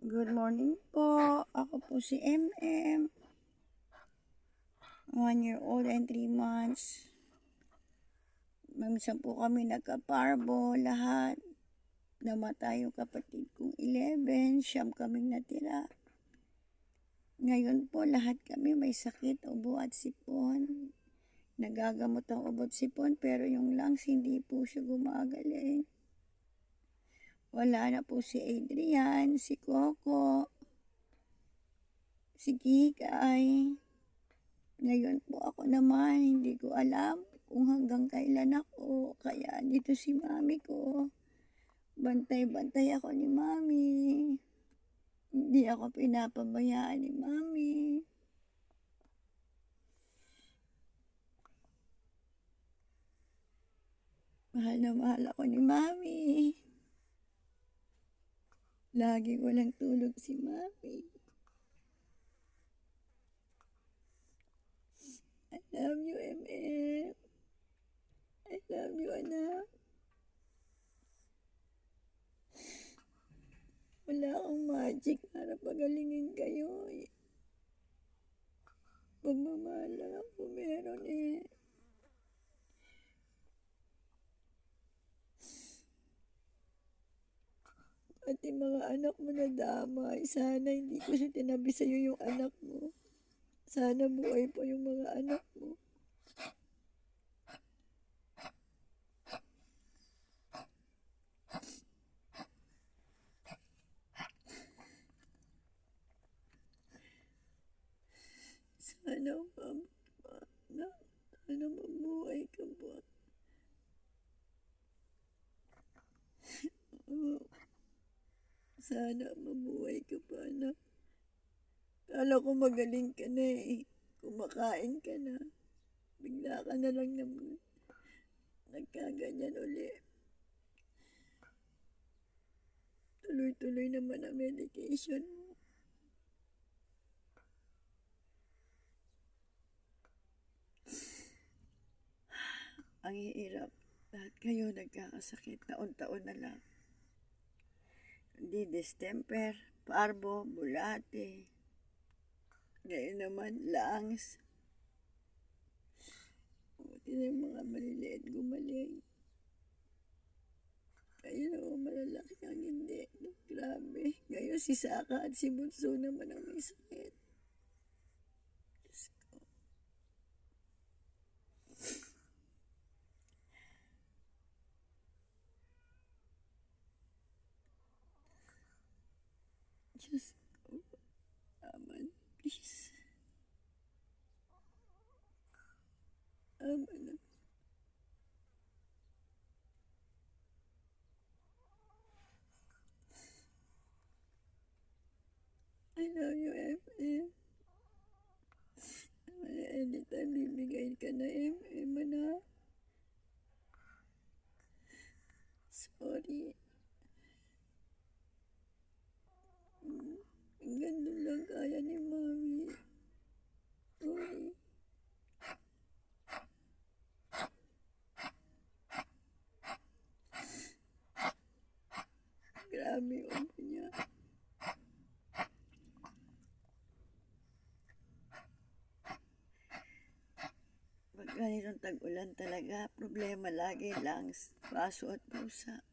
Good morning po. Ako po si MM. One year old and three months. Mamisa po kami nagka-parbo lahat. Namatay yung kapatid kong 11. Siyam kaming natira. Ngayon po lahat kami may sakit, ubo at sipon. Nagagamot ang ubo at sipon pero yung lungs hindi po siya gumagaling. Wala na po si Adrian, si Coco, si Kikay. Ngayon po ako naman, hindi ko alam kung hanggang kailan ako. Kaya dito si mami ko. Bantay-bantay ako ni mami. Hindi ako pinapabayaan ni mami. Mahal na mahal ako ni mami. Lagi walang tulog si mami. I love you, MM. I love you, anak. Wala akong magic para pagalingin kayo eh. Pagmamahal lang ako meron eh. Pati mga anak mo na damay. Sana hindi ko siya tinabi sa'yo yung anak mo. Sana buhay pa yung mga anak mo. Sana ma'am, na, sana mabuhay ka ba? Sana mabuhay ka pa, anak. Kala ko magaling ka na eh. Kumakain ka na. Bigla ka na lang naman. Nagkaganyan uli. Tuloy-tuloy naman ang medication mo. Ang hirap. Lahat kayo nagkakasakit. Taon-taon na lang. Hindi distemper, parbo, bulate. Ngayon naman, lungs. Buti na yung mga maliliit gumaling. Kayo naman malalaki ang hindi. Grabe. Ngayon si Saka at si Bunso naman ang may. Diyos ko. Diyos ko. Aman, please. Aman na. I love you, FM. Anytime bibigay ka na, FM, na. Sorry. Mm, Ganun lang kaya ni Mami. Grabe yung ubo niya. Pag ganitong tag-ulan talaga, problema lagi lungs, baso at pusa.